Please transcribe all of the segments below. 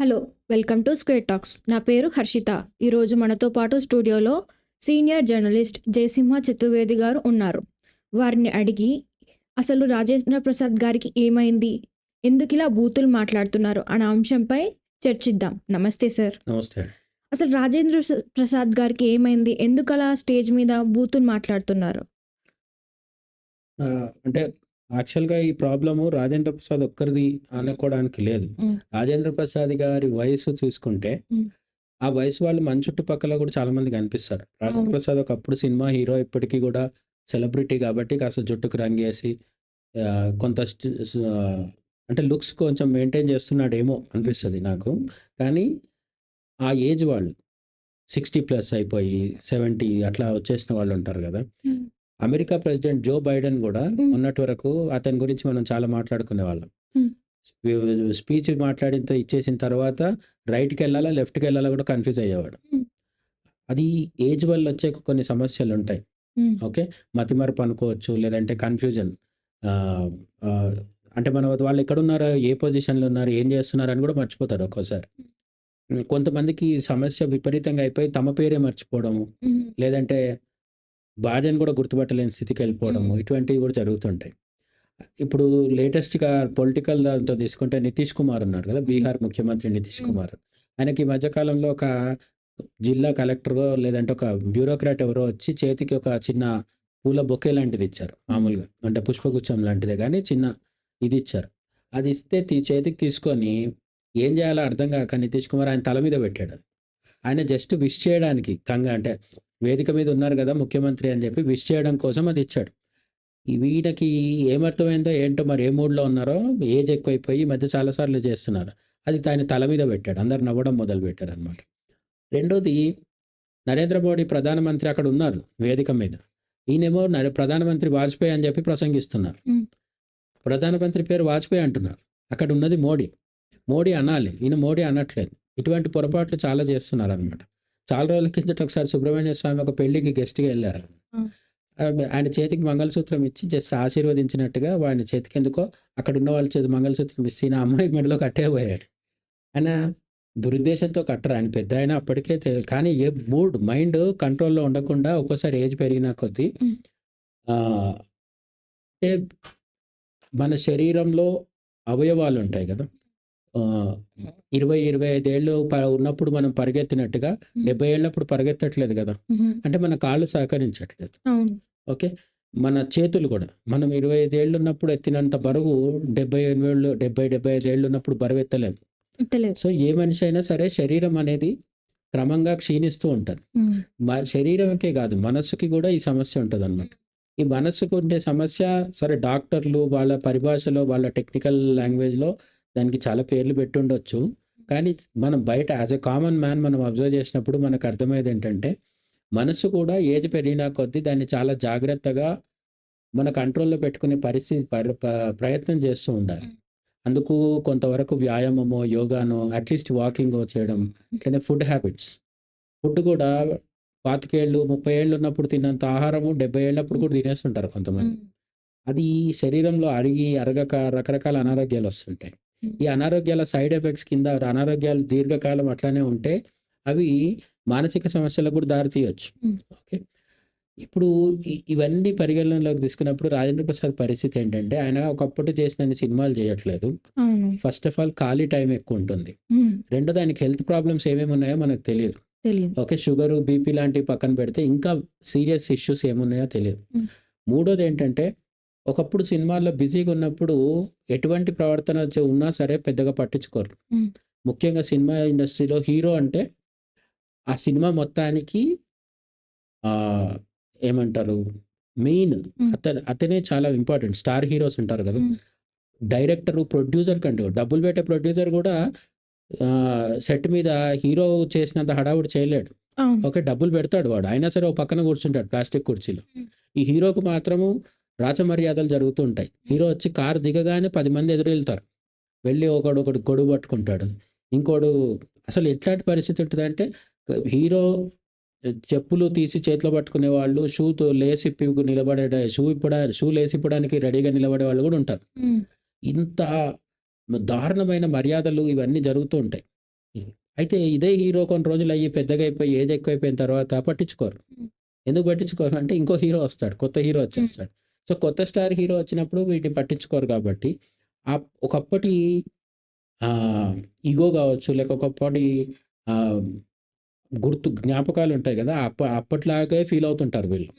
Hello welcome to square talks. నా పేరు హర్షిత. ఈరోజు మనతో పాటు స్టూడియోలో సీనియర్ జర్నలిస్ట్ జయసింహ చతుర్వేది గారు ఉన్నారు. వారిని అడిగి అసలు రాజేంద్ర ప్రసాద్ గారికి ఏమైంది? ఎందుకు ఇలా బూతులు మాట్లాడుతున్నారు? అనే అంశంపై చర్చిద్దాం. నమస్తే సార్. నమస్తే. అసలు రాజేంద్ర ప్రసా- ప్రసాద్ గారికి ఏమైంది? ఎందుకు అలా స్టేజ్ మీద బూతులు మాట్లాడుతున్నారు? అంటే యాక్చువల్గా ఈ ప్రాబ్లము రాజేంద్ర ప్రసాద్ ఒక్కరిది అనుకోవడానికి లేదు. రాజేంద్ర ప్రసాద్ గారి వయసు చూసుకుంటే. ఆ వయసు వాళ్ళు మన చుట్టుపక్కల కూడా చాలా మంది కనిపిస్తారు రాజేంద్ర. ప్రసాద్ ఒకప్పుడు సినిమా హీరో ఇప్పటికీ కూడా సెలబ్రిటీ కాబట్టి కాస్త జుట్టుకు రంగేసి కొంత అంటే లుక్స్ కొంచెం మెయింటైన్ చేస్తున్నాడేమో అనిపిస్తుంది నాకు కానీ ఆ ఏజ్ వాళ్ళు సిక్స్టీ ప్లస్ అయిపోయి సెవెంటీ అట్లా వచ్చేసిన వాళ్ళు ఉంటారు కదా అమెరికా ప్రెసిడెంట్ జో బైడెన్ కూడా మ్మ్. మొన్నటి వరకు అతని గురించి మనం చాలా మాట్లాడుకునే వాళ్ళం. స్పీచ్ మాట్లాడిన ఇచ్చేసిన తర్వాత రైట్కి వెళ్ళాలా లెఫ్ట్కి వెళ్ళాలా కూడా కన్ఫ్యూజ్ అయ్యేవాడు. అది ఏజ్ వల్ల వచ్చే కొన్ని సమస్యలు ఉంటాయి. ఓకే? మతిమరపు అనుకోవచ్చు లేదంటే కన్ఫ్యూజన్. అంటే మన వాళ్ళు ఎక్కడున్నారో ఏ పొజిషన్లో ఉన్నారు ఏం చేస్తున్నారు అని కూడా మర్చిపోతారు ఒక్కోసారి. కొంతమందికి సమస్య విపరీతంగా అయిపోయి తమ పేరే మర్చిపోవడము. లేదంటే భార్యను కూడా గుర్తుపట్టలేని స్థితికి వెళ్ళిపోవడము మ్మ్. ఇటువంటివి కూడా జరుగుతుంటాయి ఇప్పుడు లేటెస్ట్గా పొలిటికల్ దాంతో తీసుకుంటే నితీష్ కుమార్ ఉన్నాడు కదా బీహార్ ముఖ్యమంత్రి నితీష్. కుమార్ ఆయనకి ఈ మధ్యకాలంలో ఒక జిల్లా కలెక్టర్ లేదంటే ఒక బ్యూరోక్రాట్ ఎవరో వచ్చి చేతికి ఒక చిన్న పూల బొకే లాంటిది ఇచ్చారు మామూలుగా అంటే పుష్పగుచ్చం లాంటిదే కానీ చిన్న ఇది ఇచ్చారు అది ఇస్తే చేతికి తీసుకొని ఏం చేయాలో అర్థం కాక నితీష్ కుమార్ ఆయన తల మీద పెట్టాడు. ఆయన జస్ట్ విష్ చేయడానికి కంగ అంటే వేదిక మీద ఉన్నారు కదా ముఖ్యమంత్రి అని చెప్పి విష్ చేయడం కోసం అది ఇచ్చాడు. వీళ్ళకి ఏమర్థమైందో ఏంటో మరి ఏ మూడ్లో ఉన్నారో ఏజ్ ఎక్కువైపోయి మధ్య చాలాసార్లు చేస్తున్నారు. అది ఆయన తల మీద పెట్టాడు. అందరు నవ్వడం మొదలు పెట్టారు అనమాట రెండోది నరేంద్ర మోడీ ప్రధానమంత్రి అక్కడ ఉన్నారు వేదిక మీద. ఈయనేమో ప్రధానమంత్రి వాజ్పేయి అని చెప్పి ప్రసంగిస్తున్నారు. ప్రధానమంత్రి పేరు వాజ్పేయి అంటున్నారు. అక్కడ ఉన్నది మోడీ. మోడీ అనాలి. ఈయన మోడీ అనట్లేదు. ఇటువంటి పొరపాట్లు చాలా చేస్తున్నారు అనమాట చాలా రోజుల కిందట ఒకసారి సుబ్రహ్మణ్య స్వామి ఒక పెళ్ళికి గెస్ట్గా వెళ్ళారు. ఆయన చేతికి మంగళసూత్రం ఇచ్చి జస్ట్ ఆశీర్వదించినట్టుగా ఆయన చేతికి ఎందుకో అక్కడ ఉన్న వాళ్ళ చేతి మంగళసూత్రం ఇస్తే ఈయన అమ్మాయి మెడలో కట్టేపోయాడు ఆయన దురుద్దేశంతో కట్టరు. ఆయన పెద్ద అయినా అప్పటికే తె- కానీ ఏ మూడ్ మైండ్ కంట్రోల్లో ఉండకుండా ఒక్కోసారి ఏజ్ పెరిగిన కొద్దీ అంటే మన శరీరంలో అవయవాలు ఉంటాయి కదా ఇరవై ఇరవై ఐదేళ్ళు ఉన్నప్పుడు మనం పరిగెత్తినట్టుగా డెబ్బై ఏళ్ళప్పుడు పరిగెత్తట్లేదు కదా. అంటే మన కాళ్ళు సహకరించట్లేదు. ఓకే? మన చేతులు కూడా. మనం ఇరవై ఐదేళ్ళు ఉన్నప్పుడు ఎత్తినంత బరువు డెబ్బై ఎనిమిది డెబ్బై డెబ్బై ఐదేళ్ళు ఉన్నప్పుడు బరువు ఎత్తలేము తెలియదు సో ఏ మనిషి అయినా సరే శరీరం అనేది క్రమంగా క్షీణిస్తూ ఉంటుంది. శరీరంకే కాదు మనస్సుకి కూడా ఈ సమస్య ఉంటుంది అనమాట ఈ మనస్సుకు ఉండే సమస్య సరే డాక్టర్లు వాళ్ళ పరిభాషలో వాళ్ళ టెక్నికల్ లాంగ్వేజ్లో దానికి చాలా పేర్లు పెట్టుండొచ్చు. కానీ మనం బయట యాజ్ ఎ కామన్ మ్యాన్ మనం అబ్జర్వ్ చేసినప్పుడు మనకు అర్థమయ్యేది ఏంటంటే మనసు కూడా ఏజ్ పెరిగిన కొద్దీ దాన్ని చాలా జాగ్రత్తగా మన కంట్రోల్లో పెట్టుకునే పరిస్థితి ప్రయత్నం చేస్తూ ఉండాలి. అందుకు కొంతవరకు వ్యాయామమో యోగానో అట్లీస్ట్ వాకింగ్ చేయడం ఇట్లనే ఫుడ్ హ్యాబిట్స్ ఫుడ్ కూడా పాతికేళ్ళు ముప్పై ఏళ్ళు ఉన్నప్పుడు తిన్నంత ఆహారము డెబ్బై ఏళ్ళప్పుడు కూడా తినేస్తుంటారు కొంతమంది. అది శరీరంలో అరిగి అరగక రకరకాల అనారోగ్యాలు వస్తుంటాయి. ఈ అనారోగ్యాల సైడ్ ఎఫెక్ట్స్ కింద అనారోగ్యాలు దీర్ఘకాలం అట్లానే ఉంటే అవి మానసిక సమస్యలకు కూడా దారితీయచ్చు. ఓకే. ఇప్పుడు ఇవన్నీ పరిగణనలోకి తీసుకున్నప్పుడు రాజేంద్ర ప్రసాద్ పరిస్థితి ఏంటంటే ఆయన ఒకప్పుడు చేసిన సినిమాలు చేయట్లేదు. ఫస్ట్ ఆఫ్ ఆల్ ఖాళీ టైం ఎక్కువ ఉంటుంది. రెండోది ఆయనకి హెల్త్ ప్రాబ్లమ్స్ ఏమేమి ఉన్నాయో మనకు తెలియదు. ఓకే షుగరు బీపీ లాంటివి పక్కన పెడితే ఇంకా సీరియస్ ఇష్యూస్ ఏమున్నాయో తెలియదు. మూడోది ఏంటంటే ఒకప్పుడు సినిమాల్లో బిజీగా ఉన్నప్పుడు ఎటువంటి ప్రవర్తన ఉన్నా సరే పెద్దగా పట్టించుకోరు. ముఖ్యంగా సినిమా ఇండస్ట్రీలో హీరో అంటే ఆ సినిమా మొత్తానికి ఏమంటారు? మెయిన్. అతను అతనే చాలా ఇంపార్టెంట్. స్టార్ హీరోస్ ఉంటారు కదా. డైరెక్టర్ ప్రొడ్యూసర్ కంటే డబ్బులు పెట్టే ప్రొడ్యూసర్ కూడా సెట్ మీద హీరో చేసినంత హడావుడి చేయలేడు. ఓకే డబ్బులు పెడతాడు వాడు. అయినా సరే ఒక పక్కన కూర్చుంటాడు ప్లాస్టిక్ కుర్చీలో. ఈ హీరోకు మాత్రము రాచమర్యాదలు జరుగుతూ ఉంటాయి. హీరో వచ్చి కారు దిగగానే పది మంది ఎదురు వెళ్తారు. వెళ్ళి ఒకడు ఒకడు గొడుగు పట్టుకుంటాడు. ఇంకోడు అసలు ఎట్లాంటి పరిస్థితి ఉంటుందంటే హీరో చెప్పులు తీసి చేతిలో పట్టుకునే వాళ్ళు షూతో లేసి ఇప్పి నిలబడే షూ ఇప్పడా షూ లేసి ఇప్పడానికి రెడీగా నిలబడే వాళ్ళు కూడా ఉంటారు. ఇంత దారుణమైన మర్యాదలు ఇవన్నీ జరుగుతూ ఉంటాయి. అయితే ఇదే హీరో కొన్ని రోజులు అయ్యి పెద్దగా అయిపోయి ఏజ్ ఎక్కువైపోయిన తర్వాత పట్టించుకోరు. ఎందుకు పట్టించుకోరు అంటే ఇంకో హీరో వస్తాడు కొత్త హీరో వచ్చేస్తాడు. సో కొత్త స్టార్ హీరో వచ్చినప్పుడు వీటిని పట్టించుకోరు కాబట్టి ఆ ఒకప్పటి ఈగో కావచ్చు లేక ఒకప్పటి గుర్తు జ్ఞాపకాలు ఉంటాయి కదా అప్ప అప్పట్లాగే ఫీల్ అవుతుంటారు వీళ్ళు.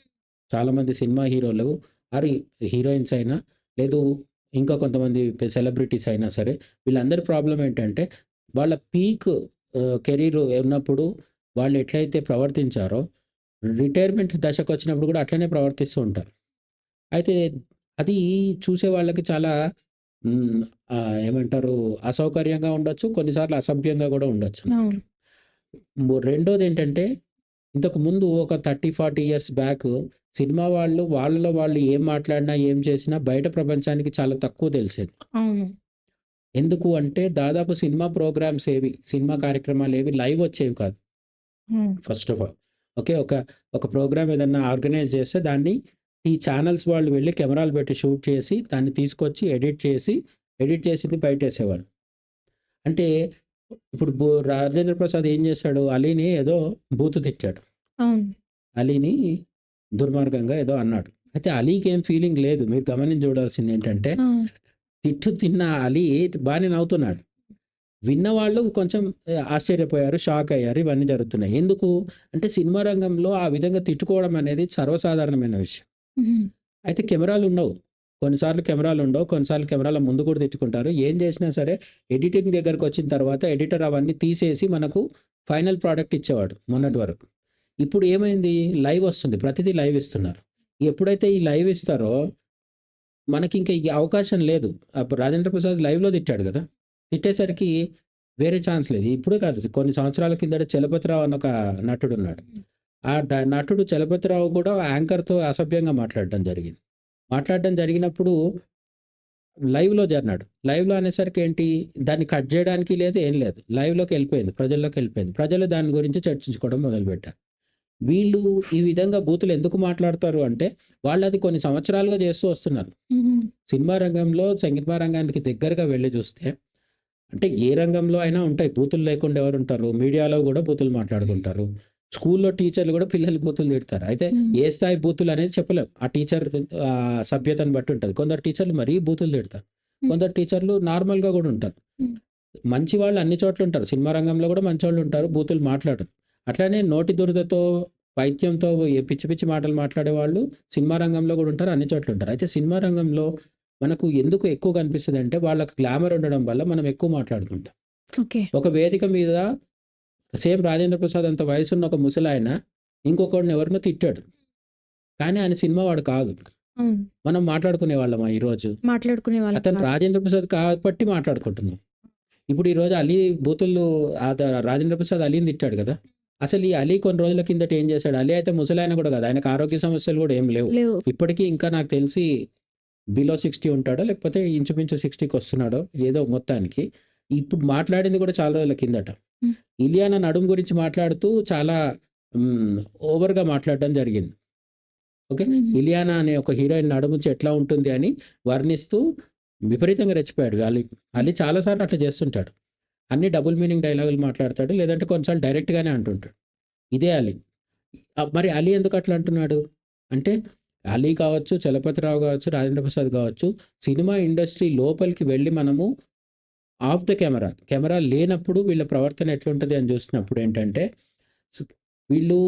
చాలామంది సినిమా హీరోలు అరే హీరోయిన్స్ అయినా లేదు ఇంకా కొంతమంది సెలబ్రిటీస్ అయినా సరే వీళ్ళందరి ప్రాబ్లం ఏంటంటే వాళ్ళ పీక్ కెరీర్ ఉన్నప్పుడు వాళ్ళు ఎట్లయితే ప్రవర్తించారో రిటైర్మెంట్ దశకు వచ్చినప్పుడు కూడా అట్లనే ప్రవర్తిస్తూ ఉంటారు. అయితే అది చూసే వాళ్ళకి చాలా ఏమంటారు అసౌకర్యంగా ఉండొచ్చు కొన్నిసార్లు అసభ్యంగా కూడా ఉండొచ్చు రెండోది ఏంటంటే ఇంతకు ముందు ఒక thirty forty years back cinema వాళ్ళు వాళ్ళలో వాళ్ళు ఏం మాట్లాడినా ఏం చేసినా బయట ప్రపంచానికి చాలా తక్కువ తెలిసేది. ఎందుకు అంటే దాదాపు సినిమా ప్రోగ్రామ్స్ ఏవి సినిమా కార్యక్రమాలు ఏవి లైవ్ వచ్చేవి కాదు. First of all. ఓకే ఒక ఒక ప్రోగ్రామ్ ఏదన్నా ఆర్గనైజ్ చేస్తే దాన్ని ఈ ఛానల్స్ వాళ్ళు వెళ్ళి కెమెరాలు పెట్టి షూట్ చేసి దాన్ని తీసుకొచ్చి ఎడిట్ చేసి ఎడిట్ చేసింది బయట వేసేవాళ్ళు అంటే ఇప్పుడు రాజేంద్ర ప్రసాద్ ఏం చేశాడు? అలీని ఏదో బూతు తిట్టాడు. అలీని దుర్మార్గంగా ఏదో అన్నాడు. అయితే అలీకి ఏం ఫీలింగ్ లేదు. మీరు గమనించి చూడాల్సింది ఏంటంటే తిట్టు తిన్న అలీ బాగానే నవ్వుతున్నాడు. విన్నవాళ్ళు కొంచెం ఆశ్చర్యపోయారు షాక్ అయ్యారు ఇవన్నీ జరుగుతున్నాయి. ఎందుకు? అంటే సినిమా రంగంలో ఆ విధంగా తిట్టుకోవడం అనేది సర్వసాధారణమైన విషయం. అయితే కెమెరాలు ఉండవు. కొన్నిసార్లు కెమెరాలు ఉండవు. కొన్నిసార్లు కెమెరాల ముందు కూడా తిట్టుకుంటారు. ఏం చేసినా సరే ఎడిటింగ్ దగ్గరకు వచ్చిన తర్వాత ఎడిటర్ అవన్నీ తీసేసి మనకు ఫైనల్ ప్రోడక్ట్ ఇచ్చేవాడు మొన్నటి వరకు. ఇప్పుడు ఏమైంది? లైవ్ వస్తుంది. ప్రతిదీ లైవ్ ఇస్తున్నారు. ఎప్పుడైతే ఈ లైవ్ ఇస్తారో మనకి ఇంకా ఈ అవకాశం లేదు. అప్పుడు రాజేంద్ర ప్రసాద్ లైవ్లో తిట్టాడు కదా. తిట్టేసరికి వేరే ఛాన్స్ లేదు. ఇప్పుడు కాదు. కొన్ని సంవత్సరాల కిందట చలపతిరావు అన్న ఒక నటుడు ఉన్నాడు ఆ నటుడు చలపతిరావు కూడా యాంకర్తో అసభ్యంగా మాట్లాడడం జరిగింది. మాట్లాడడం జరిగినప్పుడు లైవ్లో జరిగినాడు. లైవ్లో అనేసరికి ఏంటి? దాన్ని కట్ చేయడానికి లేదు ఏం లేదు. లైవ్లోకి వెళ్ళిపోయింది ప్రజల్లోకి వెళ్ళిపోయింది. ప్రజలు దాని గురించి చర్చించుకోవడం మొదలుపెట్టారు. వీళ్ళు ఈ విధంగా బూతులు ఎందుకు మాట్లాడతారు అంటే వాళ్ళు అది కొన్ని సంవత్సరాలుగా చేస్తూ వస్తున్నారు. సినిమా రంగంలో సినిమా రంగానికి దగ్గరగా వెళ్ళి చూస్తే అంటే ఏ రంగంలో అయినా ఉంటాయి. బూతులు లేకుండా ఎవరు ఉంటారు? మీడియాలో కూడా బూతులు మాట్లాడుకుంటారు. స్కూల్లో టీచర్లు కూడా పిల్లలు బూతులు తిడతారు. అయితే. ఏ స్థాయి బూతులు అనేది చెప్పలేం. ఆ టీచర్ సభ్యతను బట్టి ఉంటుంది. కొందరు టీచర్లు మరీ బూతులు తిడతారు. కొందరు టీచర్లు నార్మల్గా కూడా ఉంటారు. మంచి వాళ్ళు అన్ని చోట్ల ఉంటారు. సినిమా రంగంలో కూడా మంచి వాళ్ళు ఉంటారు బూతులు మాట్లాడరు. అట్లానే నోటి దురదతో ఏ పిచ్చి పిచ్చి మాటలు మాట్లాడే వాళ్ళు సినిమా రంగంలో కూడా ఉంటారు అన్ని చోట్ల ఉంటారు. అయితే సినిమా రంగంలో మనకు ఎందుకు ఎక్కువ కనిపిస్తుంది అంటే వాళ్ళకి గ్లామర్ ఉండడం వల్ల మనం ఎక్కువ మాట్లాడుకుంటాం. ఓకే. ఒక వేదిక మీద సేమ్ రాజేంద్ర ప్రసాద్ అంత వయసున్న ఒక ముసలాయన ఇంకొకడిని ఎవరినో తిట్టాడు. కానీ ఆయన సినిమా వాడు కాదు. మనం మాట్లాడుకునే వాళ్ళమా ఈరోజు మాట్లాడుకునే వాళ్ళం అతను. రాజేంద్ర ప్రసాద్ కాబట్టి మాట్లాడుకుంటున్నాం. ఇప్పుడు ఈరోజు అలీ బూతులు రాజేంద్ర ప్రసాద్ అలీని తిట్టాడు కదా. అసలు ఈ అలీ కొన్ని రోజుల కిందట ఏం చేశాడు? అలీ అయితే ముసలాయన కూడా కదా. ఆయనకు ఆరోగ్య సమస్యలు కూడా ఏం లేవు. లేవు. ఇప్పటికీ ఇంకా నాకు తెలిసి బిలో సిక్స్టీ ఉంటాడో? లేకపోతే ఇంచుమించు సిక్స్టీకి వస్తున్నాడో? ఏదో మొత్తానికి. ఇప్పుడు మాట్లాడింది కూడా చాలా రోజుల కిందట. ఇలియానా నడుము గురించి మాట్లాడుతూ చాలా ఓవర్గా మాట్లాడడం జరిగింది. ఓకే? ఇలియానా అనే ఒక హీరోయిన్ నడుము ఎట్లా ఉంటుంది అని వర్ణిస్తూ విపరీతంగా రెచ్చిపోయాడు. అలీ అలీ చాలాసార్లు అట్లా చేస్తుంటాడు. అన్ని డబుల్ మీనింగ్ డైలాగులు మాట్లాడతాడు లేదంటే కొన్నిసార్లు డైరెక్ట్గానే అంటుంటాడు. ఇదే అలీ. మరి అలీ ఎందుకు అట్లా అంటున్నాడు? అంటే అలీ కావచ్చు చలపతిరావు కావచ్చు రాజేంద్ర ప్రసాద్ కావచ్చు సినిమా ఇండస్ట్రీ లోపలికి వెళ్ళి మనము ఆఫ్ ద కెమెరా. కెమెరా లేనప్పుడు వీళ్ళ ప్రవర్తన ఎట్లుంటుంది అని చూసినప్పుడు ఏంటంటే వీళ్ళు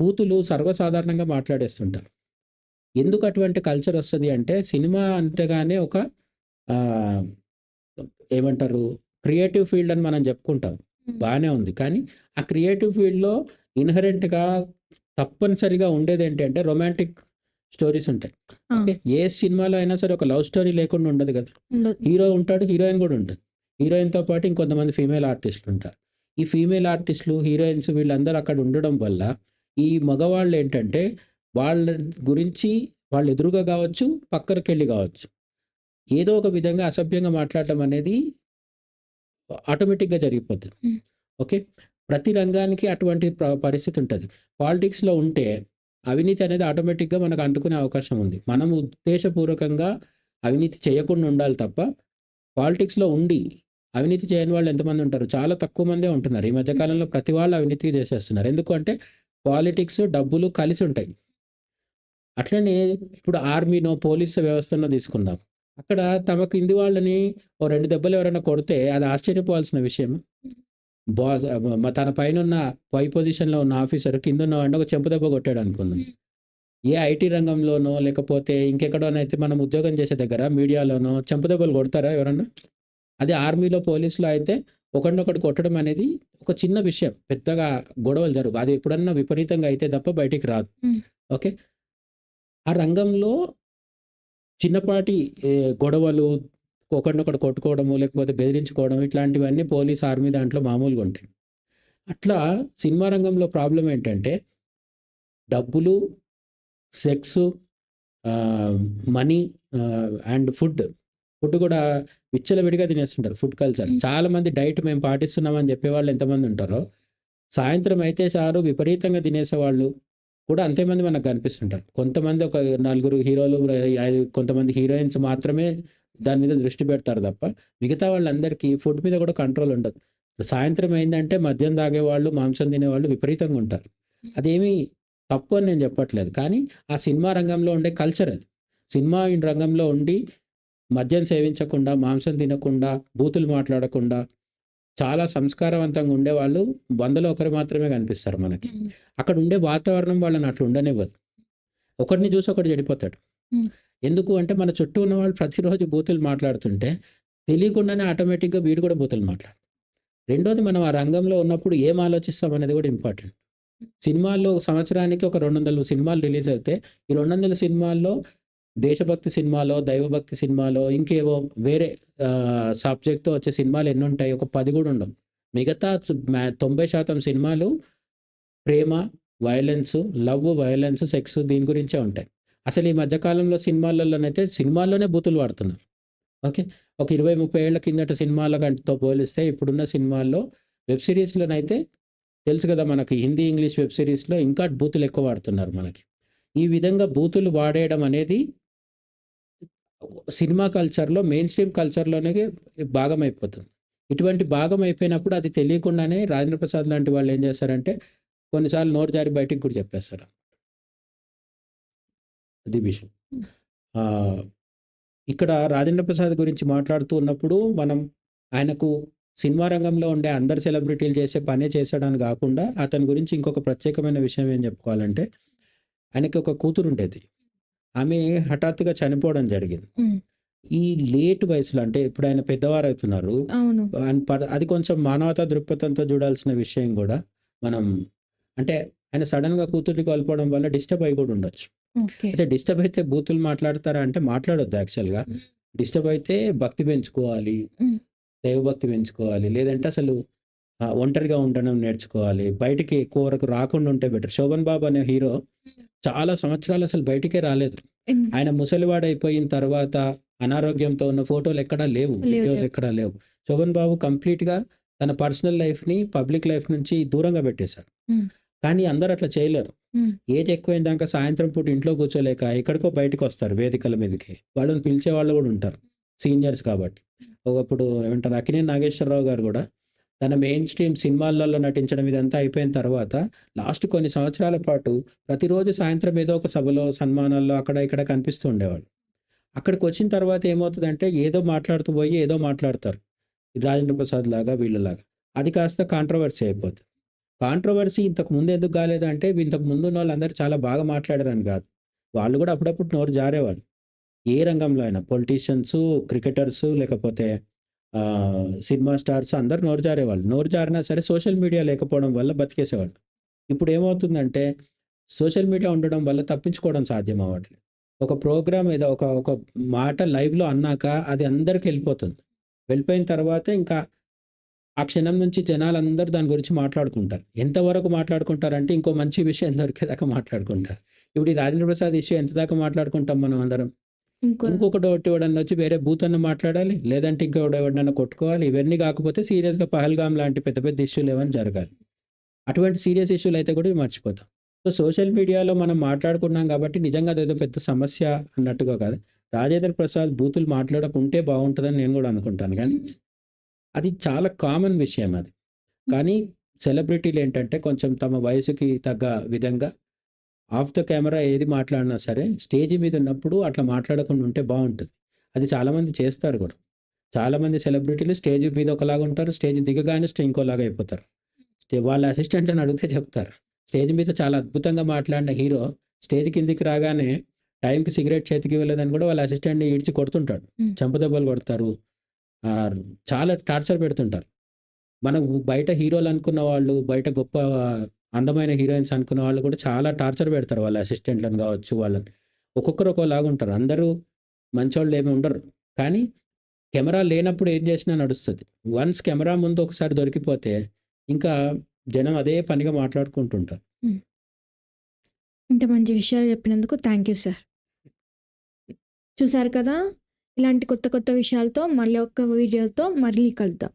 పూతులు సర్వసాధారణంగా మాట్లాడేస్తుంటారు. ఎందుకు అటువంటి కల్చర్ వస్తుంది అంటే సినిమా అంటేగానే ఒక ఏమంటారు క్రియేటివ్ ఫీల్డ్ అని మనం చెప్పుకుంటాం. బాగానే ఉంది. కానీ ఆ క్రియేటివ్ ఫీల్డ్లో ఇన్హరెంట్గా తప్పనిసరిగా ఉండేది ఏంటంటే రొమాంటిక్ స్టోరీస్ ఉంటాయి. ఓకే? ఏ సినిమాలో అయినా సరే ఒక లవ్ స్టోరీ లేకుండా ఉండదు కదా. హీరో ఉంటాడు హీరోయిన్ కూడా ఉంటుంది. హీరోయిన్తో పాటు ఇంకొంతమంది ఫీమేల్ ఆర్టిస్టులు ఉంటారు. ఈ ఫీమేల్ ఆర్టిస్టులు హీరోయిన్స్ వీళ్ళందరూ అక్కడ ఉండడం వల్ల ఈ మగవాళ్ళు ఏంటంటే వాళ్ళ గురించి వాళ్ళు ఎదురుగా కావచ్చు పక్కనకి వెళ్ళి కావచ్చు. ఏదో ఒక విధంగా అసభ్యంగా మాట్లాడటం అనేది ఆటోమేటిక్గా జరిగిపోతుంది. ఓకే? ప్రతి రంగానికి అటువంటి ప్ర- పరిస్థితి ఉంటుంది. పాలిటిక్స్లో ఉంటే అవినీతి అనేది ఆటోమేటిక్గా మనకు అంటుకునే అవకాశం ఉంది. మనం ఉద్దేశపూర్వకంగా అవినీతి చేయకుండా ఉండాలి తప్ప పాలిటిక్స్లో ఉండి అవినీతి చేయని వాళ్ళు ఎంతమంది ఉంటారు? చాలా తక్కువ మందే ఉంటున్నారు. ఈ మధ్యకాలంలో ప్రతి వాళ్ళు అవినీతి చేసేస్తున్నారు. ఎందుకంటే పాలిటిక్స్ డబ్బులు కలిసి ఉంటాయి. అట్లనే ఇప్పుడు ఆర్మీనో పోలీసు వ్యవస్థనో తీసుకుందాం. అక్కడ తమకు ఇంది వాళ్ళని ఓ రెండు దెబ్బలు ఎవరైనా కొడితే అది ఆశ్చర్యపోవాల్సిన విషయం. బాస్ తన పైన ఉన్న పై పొజిషన్లో ఉన్న ఆఫీసర్ కింద ఉన్న వాడిని ఒక చెంపు దెబ్బ కొట్టాడు అనుకుందాం. ఏ ఐటీ రంగంలోనో లేకపోతే ఇంకెక్కడోనైతే మనం ఉద్యోగం చేసే దగ్గర మీడియాలోనో చెంపు దెబ్బలు కొడతారా ఎవరన్నా? అదే ఆర్మీలో పోలీసులో అయితే ఒకరినొకటి కొట్టడం అనేది ఒక చిన్న విషయం పెద్దగా గొడవలు జరుగు అది ఎప్పుడన్నా విపరీతంగా అయితే తప్ప బయటికి రాదు. ఓకే? ఆ రంగంలో చిన్నపాటి గొడవలు ఒకరినొకటి కొట్టుకోవడము లేకపోతే బెదిరించుకోవడం ఇట్లాంటివన్నీ పోలీస్ ఆర్మీ దాంట్లో మామూలుగా ఉంటాయి. అట్లా సినిమా రంగంలో ప్రాబ్లం ఏంటంటే డబ్బులు sex money and food food కూడా విచ్చలవిడిగా తినేస్తుంటారు ఫుడ్ కల్చర్. చాలా మంది డైట్ మేము పాటిస్తున్నామని చెప్పేవాళ్ళు ఎంతమంది ఉంటారో సాయంత్రం అయితే చాలు విపరీతంగా తినేసేవాళ్ళు కూడా అంతేమంది మనకు కనిపిస్తుంటారు. కొంతమంది ఒక నలుగురు హీరోలు కొంతమంది హీరోయిన్స్ మాత్రమే దాని మీద దృష్టి పెడతారు తప్ప మిగతా వాళ్ళందరికీ ఫుడ్ మీద కూడా కంట్రోల్ ఉండదు. సాయంత్రం అయిందంటే మద్యం తాగేవాళ్ళు మాంసం తినేవాళ్ళు విపరీతంగా ఉంటారు. అదేమీ తప్పు అని నేను చెప్పట్లేదు. కానీ ఆ సినిమా రంగంలో ఉండే కల్చర్ అది. సినిమా రంగంలో ఉండి మద్యం సేవించకుండా మాంసం తినకుండా బూతులు మాట్లాడకుండా చాలా సంస్కారవంతంగా ఉండేవాళ్ళు వందలో ఒకరు మాత్రమే కనిపిస్తారు మనకి. అక్కడ ఉండే వాతావరణం వాళ్ళని అట్లా ఉండనివ్వదు. ఒకరిని చూసి ఒకటి చెడిపోతాడు. ఎందుకు అంటే మన చుట్టూ ఉన్న వాళ్ళు ప్రతిరోజు బూతులు మాట్లాడుతుంటే తెలియకుండానే ఆటోమేటిక్గా వీడు కూడా బూతులు మాట్లాడు రెండోది మనం ఆ రంగంలో ఉన్నప్పుడు ఏం ఆలోచిస్తాం అనేది కూడా ఇంపార్టెంట్. సినిమాల్లో సంవత్సరానికి ఒక రెండు వందల సినిమాలు రిలీజ్ అయితే ఈ రెండు వందల సినిమాల్లో దేశభక్తి సినిమాలో దైవభక్తి సినిమాలో ఇంకేవో వేరే సబ్జెక్ట్తో వచ్చే సినిమాలు ఎన్ని ఉంటాయి ఒక పది కూడా ఉండవు. మిగతా తొంభై శాతం సినిమాలు ప్రేమ వయలెన్స్ లవ్ వయలెన్స్ సెక్స్ దీని గురించే ఉంటాయి. అసలు ఈ మధ్యకాలంలో సినిమాలలోనైతే సినిమాల్లోనే బూతులు వాడుతున్నారు. ఓకే? ఒక ఇరవై ముప్పై ఏళ్ళ కిందట సినిమాల గంటతో పోలిస్తే ఇప్పుడున్న సినిమాల్లో వెబ్ సిరీస్లోనైతే తెలుసు కదా మనకి హిందీ ఇంగ్లీష్ వెబ్ సిరీస్లో ఇంకా బూతులు ఎక్కువ వాడుతున్నారు మనకి. ఈ విధంగా బూతులు వాడేయడం అనేది సినిమా కల్చర్లో మెయిన్ స్ట్రీమ్ కల్చర్లోనే భాగం అయిపోతుంది ఇటువంటి భాగం అయిపోయినప్పుడు అది తెలియకుండానే రాజేంద్ర ప్రసాద్ లాంటి వాళ్ళు ఏం చేస్తారంటే కొన్నిసార్లు నోరు జారి బయటికి కూడా చెప్పేస్తారు. అది విషయం. ఇక్కడ రాజేంద్ర ప్రసాద్ గురించి మాట్లాడుతూ ఉన్నప్పుడు మనం ఆయనకు సినిమా రంగంలో ఉండే అందరు సెలబ్రిటీలు చేసే పనే చేశాడని కాకుండా అతని గురించి ఇంకొక ప్రత్యేకమైన విషయం ఏం చెప్పుకోవాలంటే ఆయనకి ఒక కూతురు ఉండేది. ఆమె హఠాత్తుగా చనిపోవడం జరిగింది. ఈ లేట్ వయసులో అంటే ఇప్పుడు ఆయన పెద్దవారు అవుతున్నారు అది కొంచెం మానవతా దృక్పథంతో చూడాల్సిన విషయం కూడా మనం అంటే ఆయన సడన్గా కూతుర్ని కోల్పోవడం వల్ల డిస్టర్బ్ అయి కూడా ఉండొచ్చు. అయితే డిస్టర్బ్ అయితే బూతులు మాట్లాడతారా అంటే మాట్లాడొద్దు యాక్చువల్గా. డిస్టర్బ్ అయితే భక్తి పెంచుకోవాలి. దైవభక్తి పెంచుకోవాలి. లేదంటే అసలు ఒంటరిగా ఉండడం నేర్చుకోవాలి. బయటికి ఎక్కువ వరకు రాకుండా ఉంటే బెటర్. శోభన్ బాబు అనే హీరో చాలా సంవత్సరాలు అసలు బయటికే రాలేదు. ఆయన ముసలివాడు అయిపోయిన తర్వాత అనారోగ్యంతో ఉన్న ఫోటోలు ఎక్కడా లేవు వీడియోలు. ఎక్కడా లేవు. శోభన్ బాబు కంప్లీట్గా తన పర్సనల్ లైఫ్ని పబ్లిక్ లైఫ్ నుంచి దూరంగా పెట్టేశారు. కానీ అందరూ అట్లా చేయలేరు. ఏజ్ ఎక్కువైన దాకా సాయంత్రం పూట ఇంట్లో కూర్చోలేక ఎక్కడికో బయటకు వస్తారు వేదికల మీదకి. వాళ్ళని పిలిచే వాళ్ళు కూడా ఉంటారు సీనియర్స్ కాబట్టి. ఒకప్పుడు ఏమంటారు అక్కినే నాగేశ్వరరావు గారు కూడా తన మెయిన్ స్ట్రీమ్ సినిమాలలో నటించడం ఇదంతా అయిపోయిన తర్వాత లాస్ట్ కొన్ని సంవత్సరాల పాటు ప్రతిరోజు సాయంత్రం ఏదో ఒక సభలో సన్మానాల్లో అక్కడ ఇక్కడ కనిపిస్తూ ఉండేవాళ్ళు. అక్కడికి వచ్చిన తర్వాత ఏమవుతుందంటే ఏదో మాట్లాడుతూ పోయి ఏదో మాట్లాడతారు. రాజేంద్ర ప్రసాద్ లాగా వీళ్ళలాగా అది కాస్త కాంట్రవర్సీ అయిపోతుంది కాంట్రవర్సీ ఇంతకు ముందు ఎందుకు కాలేదంటే ఇంతకు ముందు ఉన్న వాళ్ళందరూ చాలా బాగా మాట్లాడారని కాదు. వాళ్ళు కూడా అప్పుడప్పుడు నోరు జారేవాళ్ళు. ఏ రంగంలో అయినా పొలిటీషియన్స్ క్రికెటర్స్ లేకపోతే సినిమా స్టార్స్ అందరు నోరు జారేవాళ్ళు నోరు జారినా సరే సోషల్ మీడియా లేకపోవడం వల్ల బతికేసేవాళ్ళు. ఇప్పుడు ఏమవుతుందంటే సోషల్ మీడియా ఉండడం వల్ల తప్పించుకోవడం సాధ్యం అవ్వట్లేదు. ఒక ప్రోగ్రామ్ ఏదో ఒక ఒక మాట లైవ్లో అన్నాక అది అందరికి వెళ్ళిపోతుంది. వెళ్ళిపోయిన తర్వాత ఇంకా ఆ క్షణం నుంచి జనాలందరూ దాని గురించి మాట్లాడుకుంటారు. ఎంతవరకు మాట్లాడుకుంటారంటే ఇంకో మంచి విషయం దొరికేదాకా మాట్లాడుకుంటారు. ఇప్పుడు ఈ రాజేంద్ర ప్రసాద్ ఇష్యూ ఎంత దాకా మాట్లాడుకుంటాం మనం అందరం? ఇంకొకటి ఒకటి ఎవడన్నా వచ్చి వేరే బూత్ అన్న మాట్లాడాలి లేదంటే ఇంకొకటి ఎవడన్నా కొట్టుకోవాలి. ఇవన్నీ కాకపోతే సీరియస్గా పహల్గామ్ లాంటి పెద్ద పెద్ద ఇష్యూలు ఏమైనా జరగాలి. అటువంటి సీరియస్ ఇష్యూలు అయితే కూడా ఇవి మర్చిపోతాం. సో సోషల్ మీడియాలో మనం మాట్లాడుకున్నాం కాబట్టి నిజంగా అదేదో పెద్ద సమస్య అన్నట్టుగా కాదు. రాజేంద్ర ప్రసాద్ బూతులు మాట్లాడకుంటే బాగుంటుందని నేను కూడా అనుకుంటాను. కానీ అది చాలా కామన్ విషయం అది. కానీ సెలబ్రిటీలు ఏంటంటే కొంచెం తమ వయసుకి తగ్గ విధంగా ఆఫ్ ద కెమెరా ఏది మాట్లాడినా సరే స్టేజ్ మీద ఉన్నప్పుడు అట్లా మాట్లాడకుండా ఉంటే బాగుంటుంది. అది చాలామంది చేస్తారు కూడా. చాలామంది సెలబ్రిటీలు స్టేజ్ మీద ఒకలాగా ఉంటారు స్టేజ్ దిగగానే స్టే ఇంకోలాగా అయిపోతారు. వాళ్ళ అసిస్టెంట్ అని అడిగితే చెప్తారు. స్టేజ్ మీద చాలా అద్భుతంగా మాట్లాడిన హీరో స్టేజ్ కిందికి రాగానే టైంకి సిగరెట్ చేతికి ఇవ్వలేదని కూడా వాళ్ళ అసిస్టెంట్ని ఈడ్చి కొడుతుంటాడు. చెంపదెబ్బలు కొడతారు. చాలా టార్చర్ పెడుతుంటారు. మనం బయట హీరోలు అనుకున్న వాళ్ళు బయట గొప్ప అందమైన హీరోయిన్స్ అనుకున్న వాళ్ళు కూడా చాలా టార్చర్ పెడతారు వాళ్ళ అసిస్టెంట్లను కావచ్చు వాళ్ళని. ఒక్కొక్కరు ఒకలాగా ఉంటారు. అందరూ మంచోళ్ళు ఏమి ఉండరు. కానీ కెమెరా లేనప్పుడు ఏం చేసినా నడుస్తుంది. వన్స్ కెమెరా ముందు ఒకసారి దొరికిపోతే ఇంకా జనం అదే పనిగా మాట్లాడుకుంటుంటారు. ఇంత మంచి విషయాలు చెప్పినందుకు థ్యాంక్ యూ సార్. చూసారు కదా? ఇలాంటి కొత్త కొత్త విషయాలతో మళ్ళీ ఒక వీడియోతో మళ్ళీ కలుద్దాం.